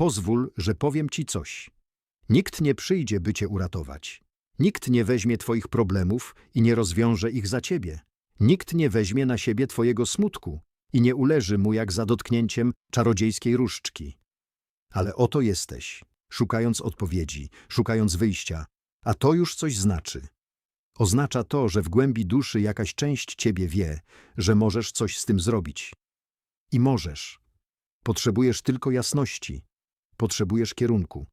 pozwól, że powiem ci coś. Nikt nie przyjdzie, by cię uratować. Nikt nie weźmie twoich problemów i nie rozwiąże ich za ciebie. Nikt nie weźmie na siebie twojego smutku i nie uleży mu jak za dotknięciem czarodziejskiej różdżki. Ale oto jesteś, szukając odpowiedzi, szukając wyjścia, a to już coś znaczy. Oznacza to, że w głębi duszy jakaś część ciebie wie, że możesz coś z tym zrobić. I możesz. Potrzebujesz tylko jasności. Potrzebujesz kierunku.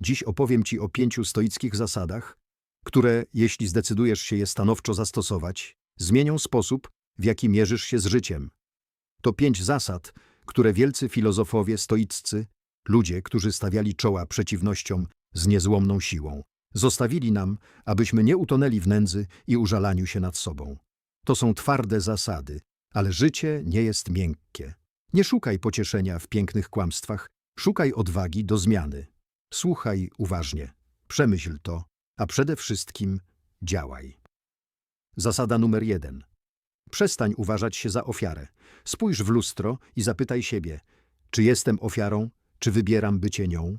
Dziś opowiem ci o pięciu stoickich zasadach, które, jeśli zdecydujesz się je stanowczo zastosować, zmienią sposób, w jaki mierzysz się z życiem. To pięć zasad, które wielcy filozofowie stoiccy, ludzie, którzy stawiali czoła przeciwnościom z niezłomną siłą, zostawili nam, abyśmy nie utonęli w nędzy i użalaniu się nad sobą. To są twarde zasady, ale życie nie jest miękkie. Nie szukaj pocieszenia w pięknych kłamstwach, szukaj odwagi do zmiany. Słuchaj uważnie, przemyśl to, a przede wszystkim działaj. Zasada numer jeden. Przestań uważać się za ofiarę. Spójrz w lustro i zapytaj siebie, czy jestem ofiarą, czy wybieram bycie nią?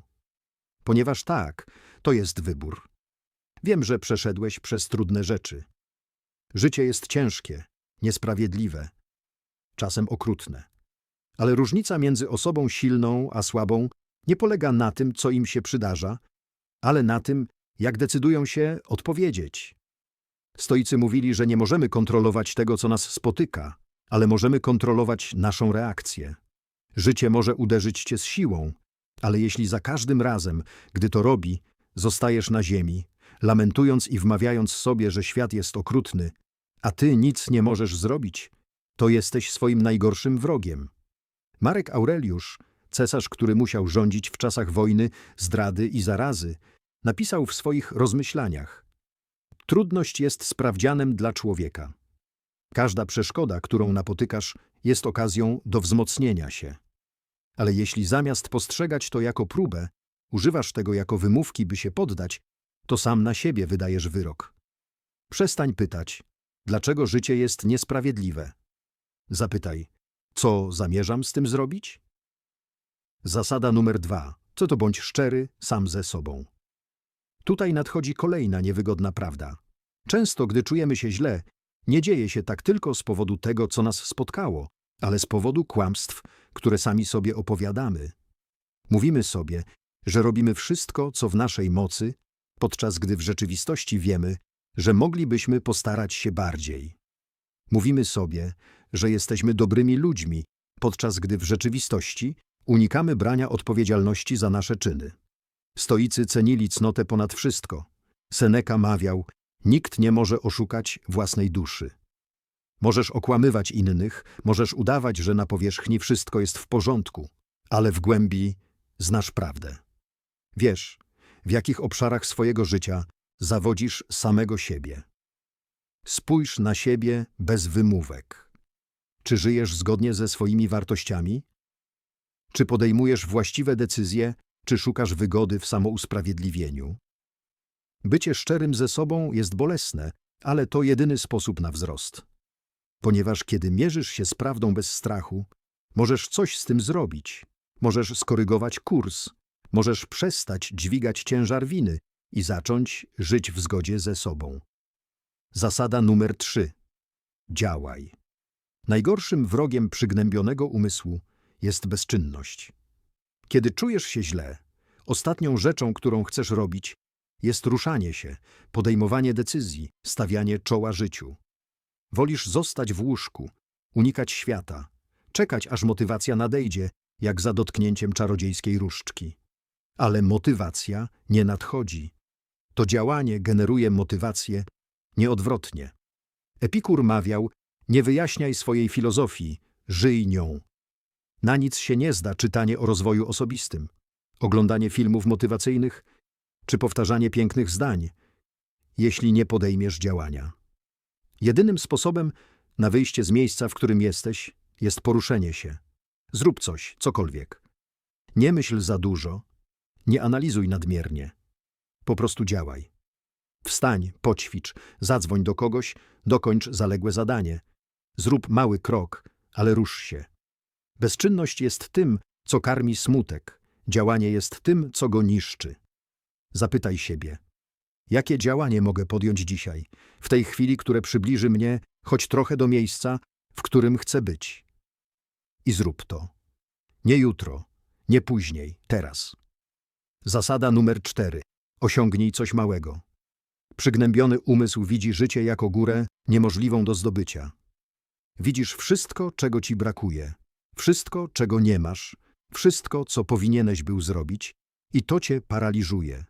Ponieważ tak, to jest wybór. Wiem, że przeszedłeś przez trudne rzeczy. Życie jest ciężkie, niesprawiedliwe, czasem okrutne. Ale różnica między osobą silną a słabą nie polega na tym, co im się przydarza, ale na tym, jak decydują się odpowiedzieć. Stoicy mówili, że nie możemy kontrolować tego, co nas spotyka, ale możemy kontrolować naszą reakcję. Życie może uderzyć cię z siłą, ale jeśli za każdym razem, gdy to robi, zostajesz na ziemi, lamentując i wmawiając sobie, że świat jest okrutny, a ty nic nie możesz zrobić, to jesteś swoim najgorszym wrogiem. Marek Aureliusz, cesarz, który musiał rządzić w czasach wojny, zdrady i zarazy, napisał w swoich rozmyślaniach: Trudność jest sprawdzianem dla człowieka. Każda przeszkoda, którą napotykasz, jest okazją do wzmocnienia się. Ale jeśli zamiast postrzegać to jako próbę, używasz tego jako wymówki, by się poddać, to sam na siebie wydajesz wyrok. Przestań pytać, dlaczego życie jest niesprawiedliwe. Zapytaj, co zamierzam z tym zrobić? Zasada numer dwa. Co to bądź szczery sam ze sobą. Tutaj nadchodzi kolejna niewygodna prawda. Często, gdy czujemy się źle, nie dzieje się tak tylko z powodu tego, co nas spotkało, ale z powodu kłamstw, które sami sobie opowiadamy. Mówimy sobie, że robimy wszystko, co w naszej mocy, podczas gdy w rzeczywistości wiemy, że moglibyśmy postarać się bardziej. Mówimy sobie, że jesteśmy dobrymi ludźmi, podczas gdy w rzeczywistości unikamy brania odpowiedzialności za nasze czyny. Stoicy cenili cnotę ponad wszystko. Seneca mawiał, nikt nie może oszukać własnej duszy. Możesz okłamywać innych, możesz udawać, że na powierzchni wszystko jest w porządku, ale w głębi znasz prawdę. Wiesz, w jakich obszarach swojego życia zawodzisz samego siebie. Spójrz na siebie bez wymówek. Czy żyjesz zgodnie ze swoimi wartościami? Czy podejmujesz właściwe decyzje, czy szukasz wygody w samousprawiedliwieniu? Bycie szczerym ze sobą jest bolesne, ale to jedyny sposób na wzrost. Ponieważ kiedy mierzysz się z prawdą bez strachu, możesz coś z tym zrobić. Możesz skorygować kurs, możesz przestać dźwigać ciężar winy i zacząć żyć w zgodzie ze sobą. Zasada numer 3. Działaj. Najgorszym wrogiem przygnębionego umysłu jest bezczynność. Kiedy czujesz się źle, ostatnią rzeczą, którą chcesz robić, jest ruszanie się, podejmowanie decyzji, stawianie czoła życiu. Wolisz zostać w łóżku, unikać świata, czekać aż motywacja nadejdzie, jak za dotknięciem czarodziejskiej różdżki. Ale motywacja nie nadchodzi. To działanie generuje motywację nieodwrotnie. Epikur mawiał, nie wyjaśniaj swojej filozofii, żyj nią. Na nic się nie zda czytanie o rozwoju osobistym, oglądanie filmów motywacyjnych czy powtarzanie pięknych zdań, jeśli nie podejmiesz działania. Jedynym sposobem na wyjście z miejsca, w którym jesteś, jest poruszenie się. Zrób coś, cokolwiek. Nie myśl za dużo, nie analizuj nadmiernie. Po prostu działaj. Wstań, poćwicz, zadzwoń do kogoś, dokończ zaległe zadanie. Zrób mały krok, ale rusz się. Bezczynność jest tym, co karmi smutek, Działanie jest tym, co go niszczy. Zapytaj siebie, jakie działanie mogę podjąć dzisiaj, w tej chwili, które przybliży mnie choć trochę do miejsca, w którym chcę być. I zrób to. Nie jutro, nie później, teraz. Zasada numer cztery. Osiągnij coś małego. Przygnębiony umysł widzi życie jako górę niemożliwą do zdobycia. Widzisz wszystko, czego ci brakuje, wszystko, czego nie masz, wszystko, co powinieneś był zrobić, i to cię paraliżuje.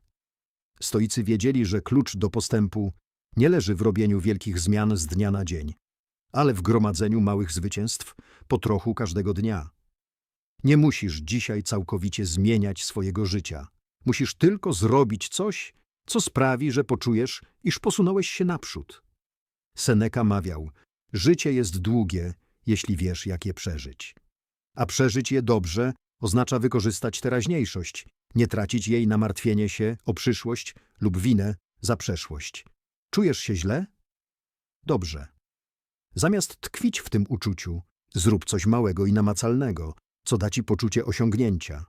Stoicy wiedzieli, że klucz do postępu nie leży w robieniu wielkich zmian z dnia na dzień, ale w gromadzeniu małych zwycięstw po trochu każdego dnia. Nie musisz dzisiaj całkowicie zmieniać swojego życia. Musisz tylko zrobić coś, co sprawi, że poczujesz, iż posunąłeś się naprzód. Seneca mawiał, życie jest długie, jeśli wiesz, jak je przeżyć. A przeżyć je dobrze oznacza wykorzystać teraźniejszość, nie tracić jej na martwienie się o przyszłość lub winę za przeszłość. Czujesz się źle? Dobrze. Zamiast tkwić w tym uczuciu, zrób coś małego i namacalnego, co da ci poczucie osiągnięcia.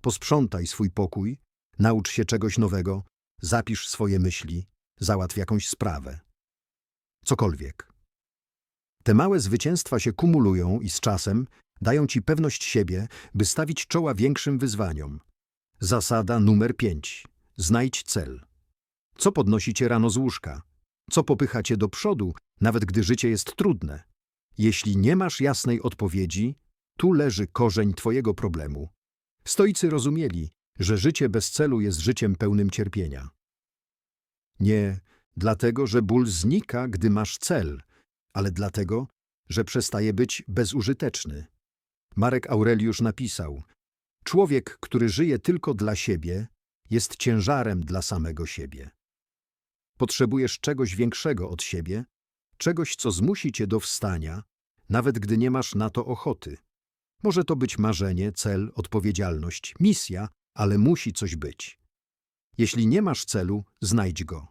Posprzątaj swój pokój, naucz się czegoś nowego, zapisz swoje myśli, załatw jakąś sprawę. Cokolwiek. Te małe zwycięstwa się kumulują i z czasem dają ci pewność siebie, by stawić czoła większym wyzwaniom. Zasada numer 5. Znajdź cel. Co podnosi cię rano z łóżka? Co popycha cię do przodu, nawet gdy życie jest trudne? Jeśli nie masz jasnej odpowiedzi, tu leży korzeń twojego problemu. Stoicy rozumieli, że życie bez celu jest życiem pełnym cierpienia. Nie dlatego, że ból znika, gdy masz cel, ale dlatego, że przestaje być bezużyteczny. Marek Aureliusz napisał: Człowiek, który żyje tylko dla siebie, jest ciężarem dla samego siebie. Potrzebujesz czegoś większego od siebie, czegoś, co zmusi cię do wstania, nawet gdy nie masz na to ochoty. Może to być marzenie, cel, odpowiedzialność, misja, ale musi coś być. Jeśli nie masz celu, znajdź go.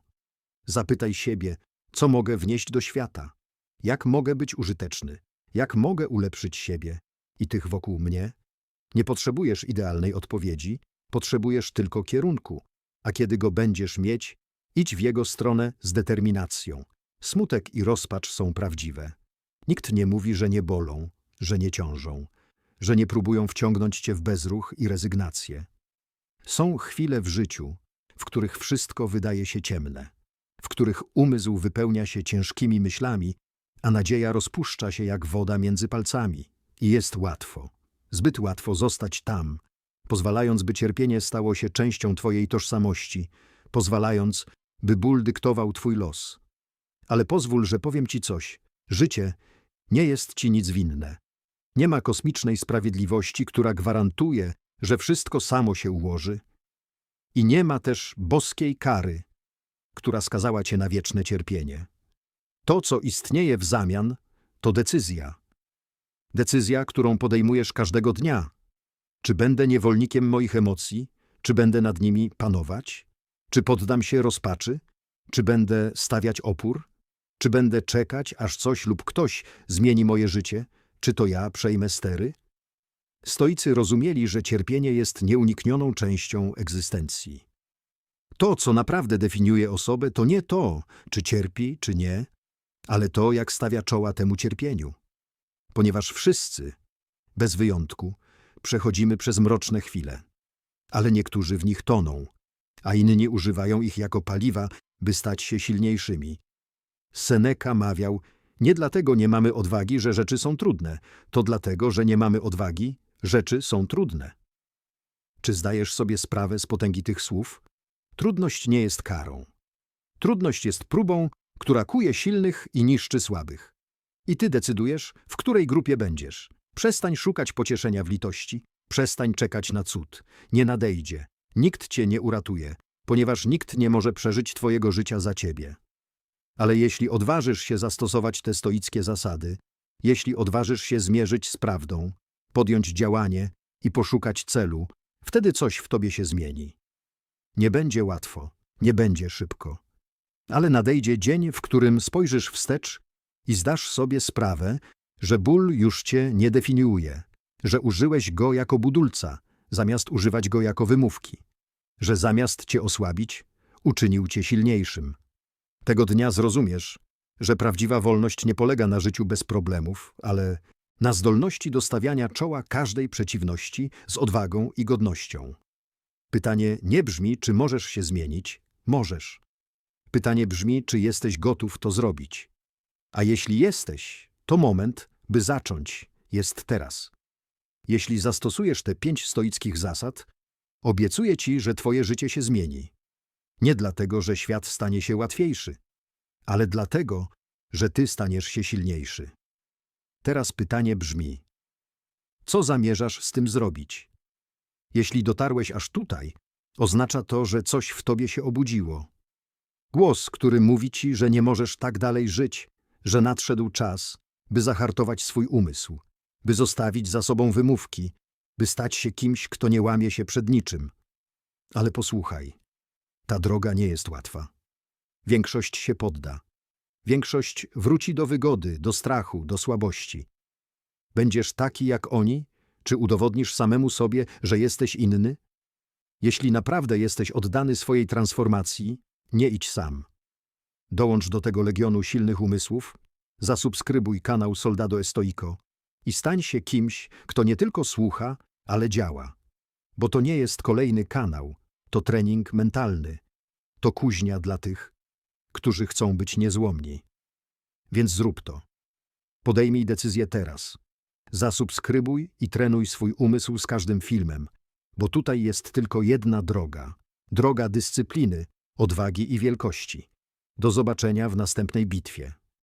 Zapytaj siebie, co mogę wnieść do świata, jak mogę być użyteczny, jak mogę ulepszyć siebie i tych wokół mnie. Nie potrzebujesz idealnej odpowiedzi, potrzebujesz tylko kierunku, a kiedy go będziesz mieć, idź w jego stronę z determinacją. Smutek i rozpacz są prawdziwe. Nikt nie mówi, że nie bolą, że nie ciążą, że nie próbują wciągnąć cię w bezruch i rezygnację. Są chwile w życiu, w których wszystko wydaje się ciemne, w których umysł wypełnia się ciężkimi myślami, a nadzieja rozpuszcza się jak woda między palcami. I jest łatwo, zbyt łatwo zostać tam, pozwalając, by cierpienie stało się częścią twojej tożsamości, pozwalając, by ból dyktował twój los. Ale pozwól, że powiem ci coś. Życie nie jest ci nic winne. Nie ma kosmicznej sprawiedliwości, która gwarantuje, że wszystko samo się ułoży. I nie ma też boskiej kary, która skazała cię na wieczne cierpienie. To, co istnieje w zamian, to decyzja. Decyzja, którą podejmujesz każdego dnia. Czy będę niewolnikiem moich emocji? Czy będę nad nimi panować? Czy poddam się rozpaczy? Czy będę stawiać opór? Czy będę czekać, aż coś lub ktoś zmieni moje życie? Czy to ja przejmę stery? Stoicy rozumieli, że cierpienie jest nieuniknioną częścią egzystencji. To, co naprawdę definiuje osobę, to nie to, czy cierpi, czy nie, ale to, jak stawia czoła temu cierpieniu. Ponieważ wszyscy, bez wyjątku, przechodzimy przez mroczne chwile, ale niektórzy w nich toną, a inni używają ich jako paliwa, by stać się silniejszymi. Seneca mawiał, nie dlatego nie mamy odwagi, że rzeczy są trudne, to dlatego, że nie mamy odwagi, rzeczy są trudne. Czy zdajesz sobie sprawę z potęgi tych słów? Trudność nie jest karą. Trudność jest próbą, która kuje silnych i niszczy słabych. I ty decydujesz, w której grupie będziesz. Przestań szukać pocieszenia w litości, przestań czekać na cud. Nie nadejdzie. Nikt cię nie uratuje, ponieważ nikt nie może przeżyć twojego życia za ciebie. Ale jeśli odważysz się zastosować te stoickie zasady, jeśli odważysz się zmierzyć z prawdą, podjąć działanie i poszukać celu, wtedy coś w tobie się zmieni. Nie będzie łatwo, nie będzie szybko. Ale nadejdzie dzień, w którym spojrzysz wstecz i zdasz sobie sprawę, że ból już cię nie definiuje, że użyłeś go jako budulca, zamiast używać go jako wymówki, że zamiast cię osłabić, uczynił cię silniejszym. Tego dnia zrozumiesz, że prawdziwa wolność nie polega na życiu bez problemów, ale na zdolności do stawiania czoła każdej przeciwności z odwagą i godnością. Pytanie nie brzmi, czy możesz się zmienić. Możesz. Pytanie brzmi, czy jesteś gotów to zrobić. A jeśli jesteś, to moment, by zacząć, jest teraz. Jeśli zastosujesz te pięć stoickich zasad, obiecuję ci, że twoje życie się zmieni. Nie dlatego, że świat stanie się łatwiejszy, ale dlatego, że ty staniesz się silniejszy. Teraz pytanie brzmi: co zamierzasz z tym zrobić? Jeśli dotarłeś aż tutaj, oznacza to, że coś w tobie się obudziło. Głos, który mówi ci, że nie możesz tak dalej żyć, że nadszedł czas, by zahartować swój umysł, by zostawić za sobą wymówki, by stać się kimś, kto nie łamie się przed niczym. Ale posłuchaj, ta droga nie jest łatwa. Większość się podda. Większość wróci do wygody, do strachu, do słabości. Będziesz taki jak oni, czy udowodnisz samemu sobie, że jesteś inny? Jeśli naprawdę jesteś oddany swojej transformacji, nie idź sam. Dołącz do tego legionu silnych umysłów, zasubskrybuj kanał Soldado Estoico i stań się kimś, kto nie tylko słucha, ale działa. Bo to nie jest kolejny kanał, to trening mentalny, to kuźnia dla tych, którzy chcą być niezłomni. Więc zrób to. Podejmij decyzję teraz. Zasubskrybuj i trenuj swój umysł z każdym filmem, bo tutaj jest tylko jedna droga. Droga dyscypliny, odwagi i wielkości. Do zobaczenia w następnej bitwie.